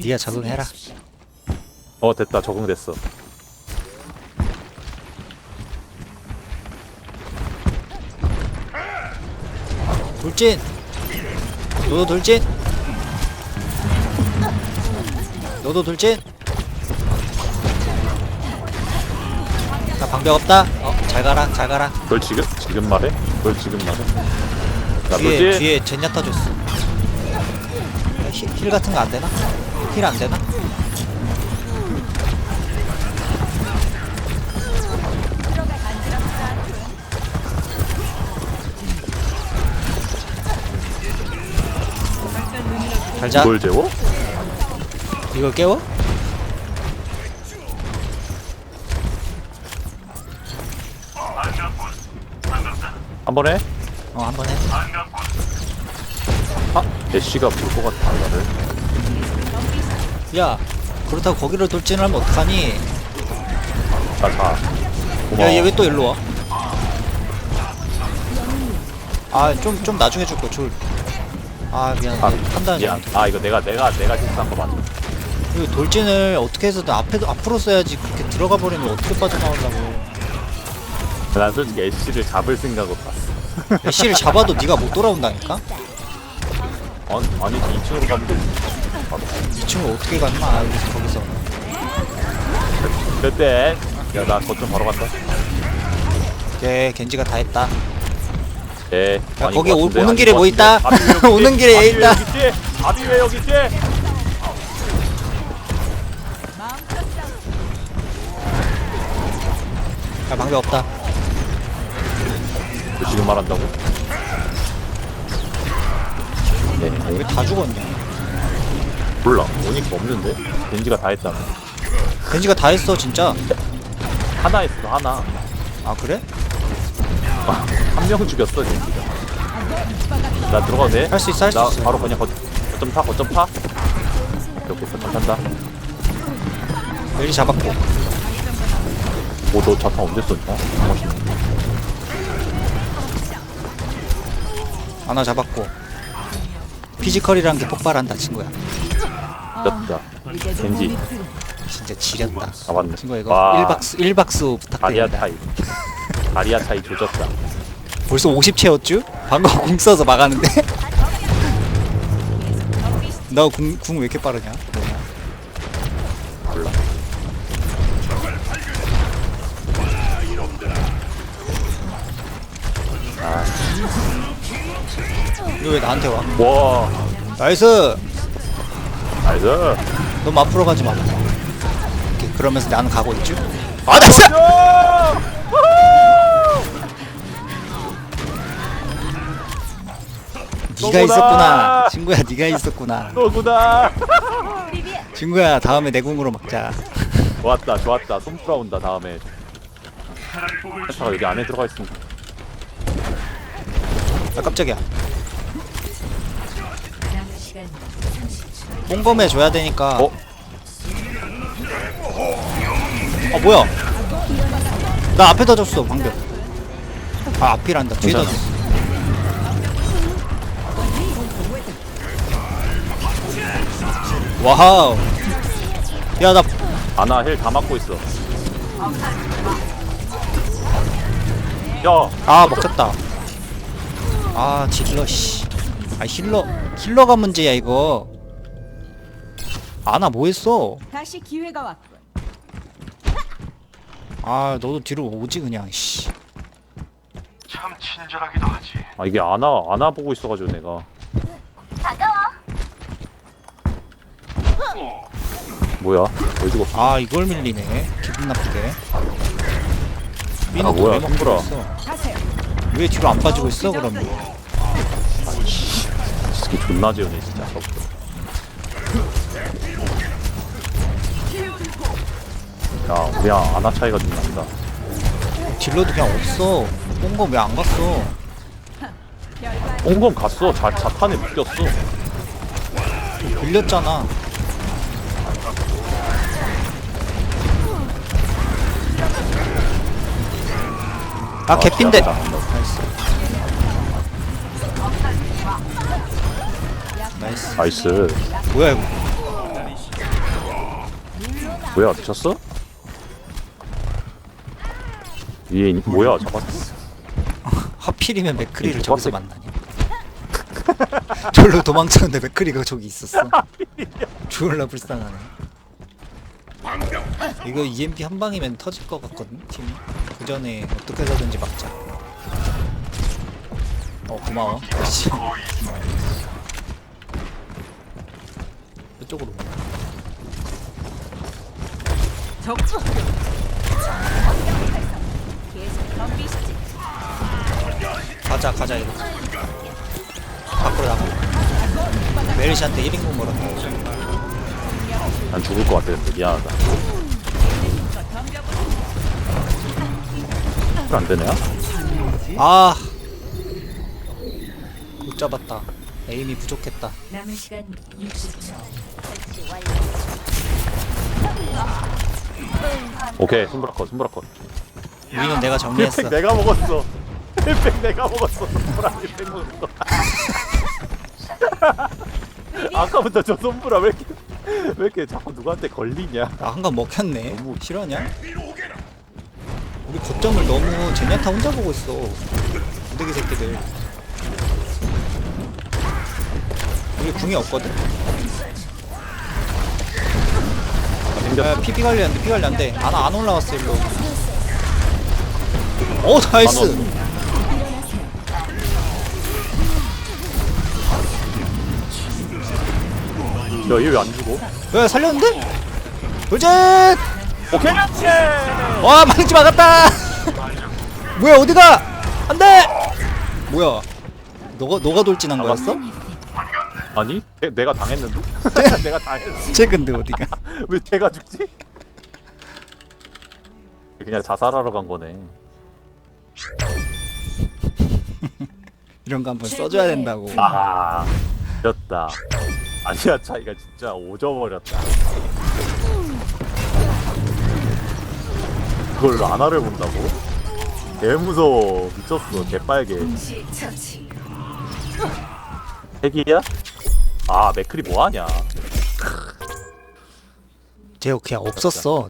니가 적응해라. 어 됐다 적응됐어 돌진. 너도 돌진. 너도 돌진. 나 방벽 없다. 어, 잘 가라, 잘 가라. 그걸 지금 지금 말해? 그걸 지금 말해? 나 뒤에? 뒤에 젠야타 줬어. 힐, 힐 같은 거 안 되나? 힐 안 되나? 잘자. 이걸 재워? 이걸 깨워? 한 번에? 어, 한번 해. 아 애쉬가 볼 것 같아 나를 야, 그렇다고 거기로 돌진을 하면 어떡하니? 자자 고마워 야, 얘왜또 일로 와? 아, 좀, 좀 나중에 줄 거, 줄. 아, 미안. 아, 판단 미안 아 이거 내가 내가 내가 실수한 거 맞아 이거 돌진을 어떻게 해서든 앞에도 앞으로 써야지 그렇게 들어가 버리면 어떻게 빠져나오려고. 난 솔직히 애쉬를 잡을 생각으로 봤어 애쉬를 잡아도 네가 못 돌아온다니까? 아니 아니 2층으로 가면 돼 2층을 어떻게 가, 임마. 여기서, 거기서. 그때 야 나 거점 바로 간다 오케이, 겐지가 다 했다. 예 야, 거기 것 오- 아닌 길에 것뭐 있다? 오는? 길에 아비 있다. 아비 왜 여기 있지? 야, 방벽 없다. 너 지금 말한다고? 네왜다 죽었냐? 몰라 오니까 없는데 겐지가 다 했다며 겐지가 다 했어, 진짜. 하나 했어 하나 아, 그래? 한 명 죽였어 겐지가 나 들어가도 돼? 할 수 있어, 할 수 나 있어. 바로 그냥 거, 거점 타 거점 타 이렇게 거점 탄다 멜리 잡았고. 오 너 자탄 언제 썼냐? 멋있네 하나 잡았고. 피지컬이란 게 폭발한다, 친구야. 됐다 겐지 진짜 지렸다. 잡았네 친구야, 이거 와 1박스, 1박스 다리아 부탁드립니다. 차이 다리아 차이 조졌다 벌써 50 채웠쥬? 방금 궁 써서 막았는데? 나궁궁 왜 이렇게 빠르냐? 뭐냐? 이거 왜 나한테 와? 와 나이스! 나이스 너무 앞으로 가지 마. 이렇게 그러면서 나는 가고 있죠? 아, 나이스! 네가. 있었구나. 친구야, 네가 있었구나. 너구나 친구야, 다음에 내 궁으로 막자. 좋았다 좋았다 손프라 온다 다음에 회사가 여기 안에 들어가 있으니까 아, 깜짝이야. 남은 시간 30초. 뽕검해 줘야 되니까. 어? 아, 뭐야? 나 앞에다 줬어, 방금. 아, 앞이란다. 뒤에다 괜찮아. 줬어. 와우. 야, 나 아나 힐 다 맞고 있어 야 아 먹혔다 아 딜러 씨 아 힐러 힐러가 문제야 이거. 아나 뭐했어? 다시 기회가 왔군. 아 너도 뒤로 오지 그냥 씨. 참 친절하기도 하지. 아 이게 아나 아나 보고 있어가지고 내가. 뭐야? 왜 죽었어? 아 이걸 밀리네. 기분 나쁘게. 아, 뭐야, 왜 먹고 손보라. 있어? 가세요. 왜 뒤로 안 빠지고 있어 그럼? 스 키 존나 지어네 진짜. 아까부터. 야 그냥 아나 차이가 좀 난다. 딜러도 그냥 없어. 뽕검 왜 안 갔어? 뽕검 갔어. 자, 자탄에 묶였어. 빌렸잖아. 아 개핀데. 아, 나이스 나이스 나이스. 뭐야 이거? 뭐야 미쳤어? 위에 있- 뭐야 잡았어 하필이면 맥크리를 이 저기서 만나냐 절로 도망쳤는데 맥크리가 저기 있었어. 졸라 불쌍하네. 이거 EMP 한 방이면 터질 것 같거든 팀이 그 전에 어떻게 해서든지 막자. 어 고마워. 씨. 이쪽으로 적중. 계속 덤비시지. 가자 가자 이거 밖으로 나가 메르시한테 1인공 걸었다 난 죽을 것 같아 근데 미안하다 안 되냐? 아. 못 잡았다. 에임이 부족했다. 남은 시간 60초. 오케이 손브라 컷 손브라 컷 우리는 내가 정리했어. 힐팩 내가 먹었어 힐팩 내가 먹었어 손브라 힐팩 먹었어 아까부터 저 손브라 왜 이렇게 왜 이렇게 자꾸 누구한테 걸리냐 아, 한 건 먹혔네. 너무- 실화냐? 우리 거점을 너무 제냐타 혼자 보고 있어. 무대기 새끼들. 우리 궁이 없거든? 야, 피피 관리 안 돼, 피 관리 안 돼. 안, 안 올라왔어, 일로. 오, 나이스! 야얘 왜안 죽어? 야, 살렸는데? 돌진! 오케이 와 망치 막았다 뭐야 어디가 안 돼 뭐야 너가 너가 돌진한 거였어? 아니 내, 내가 당했는데? 내가 당했어 쟤 근데 어디가 왜 걔가 죽지? 그냥 자살하러 간 거네 이런 거 한번 써줘야 된다고 아 졌다 아니야 차이가 진짜 오져버렸다 그걸 라나를 본다고? 개 무서워 미쳤어 개빨개 동시 처치. 핵이야? 아 맥클이 뭐하냐. 쟤 그냥 없었어